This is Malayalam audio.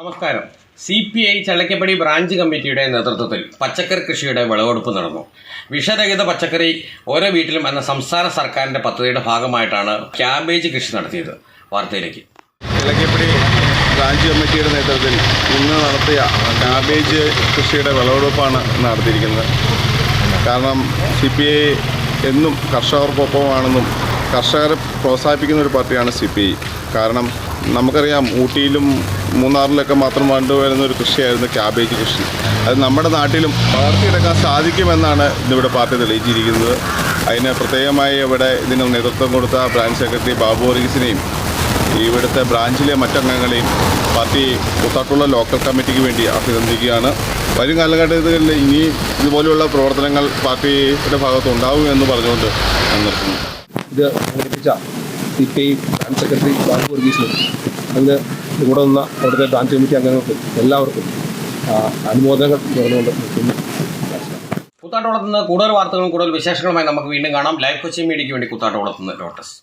നമസ്കാരം. C P I Challakkappadi branch കമ്മിറ്റിയുടെ നേതൃത്വത്തിൽ പച്ചക്കറി കൃഷിയുടെ വിളവെടുപ്പ് നടന്നു. വിഷരഹിത പച്ചക്കറി ഓരോ വീട്ടിലും എന്ന സംസ്ഥാന സർക്കാരിന്റെ പദ്ധതിയുടെ ഭാഗമായിട്ടാണ് ക്യാബേജ് കൃഷി നടത്തിയത്. വാർത്തയിലേക്ക്. ചള്ളക്കപ്പടി ബ്രാഞ്ച് കമ്മിറ്റിയുടെ നേതൃത്വത്തിൽ ഇന്ന് നടത്തിയ കാബേജ് കൃഷിയുടെ വിളവെടുപ്പാണ് നടത്തിയിരിക്കുന്നത്. കാരണം സി പി ഐ എന്നും കർഷകർക്കൊപ്പമാണെന്നും കർഷകരെ പ്രോത്സാഹിപ്പിക്കുന്ന ഒരു പാർട്ടിയാണ് സി പി ഐ കാരണം നമുക്കറിയാം ഊട്ടിയിലും മൂന്നാറിലൊക്കെ മാത്രം കണ്ടുവരുന്ന ഒരു കൃഷിയായിരുന്നു ക്യാബേജ് കൃഷി. അത് നമ്മുടെ നാട്ടിലും വളർത്തിയെടുക്കാൻ സാധിക്കുമെന്നാണ് ഇന്നിവിടെ പാർട്ടി തെളിയിച്ചിരിക്കുന്നത്. അതിന് പ്രത്യേകമായി ഇവിടെ ഇതിന് നേതൃത്വം കൊടുത്ത ബ്രാഞ്ച് സെക്രട്ടറി ബാബു വർഗീസിനെയും ഇവിടുത്തെ ബ്രാഞ്ചിലെ മറ്റംഗങ്ങളെയും പാർട്ടി കൂത്താട്ടുള്ള ലോക്കൽ കമ്മിറ്റിക്ക് വേണ്ടി അഭിനന്ദിക്കുകയാണ്. വരും കാലഘട്ടത്തിൽ ഇനി ഇതുപോലെയുള്ള പ്രവർത്തനങ്ങൾ പാർട്ടിയുടെ ഭാഗത്ത് ഉണ്ടാവുമെന്ന് പറഞ്ഞുകൊണ്ട് നിർത്തുന്നു. ഇത് സംഘടിപ്പിച്ച C P I branch secretary Babu വർഗീസിനും അതിന് കൂടെ നിന്ന അവിടുത്തെ ബ്രാഞ്ച് കമ്മിറ്റി അംഗങ്ങൾക്കും എല്ലാവർക്കും അനുമോദനങ്ങൾ നേർന്നുകൊണ്ട് നിൽക്കുന്നു. കൂത്താട്ടോളത്ത് നിന്ന് കൂടുതൽ വാർത്തകളും കൂടുതൽ വിശേഷങ്ങളുമായി നമുക്ക് വീണ്ടും കാണാം. ലൈവ് കൊച്ചി മീഡിയയ്ക്ക് വേണ്ടി കൂത്താട്ടോളത്ത് നിന്ന് ലോട്ടസ്.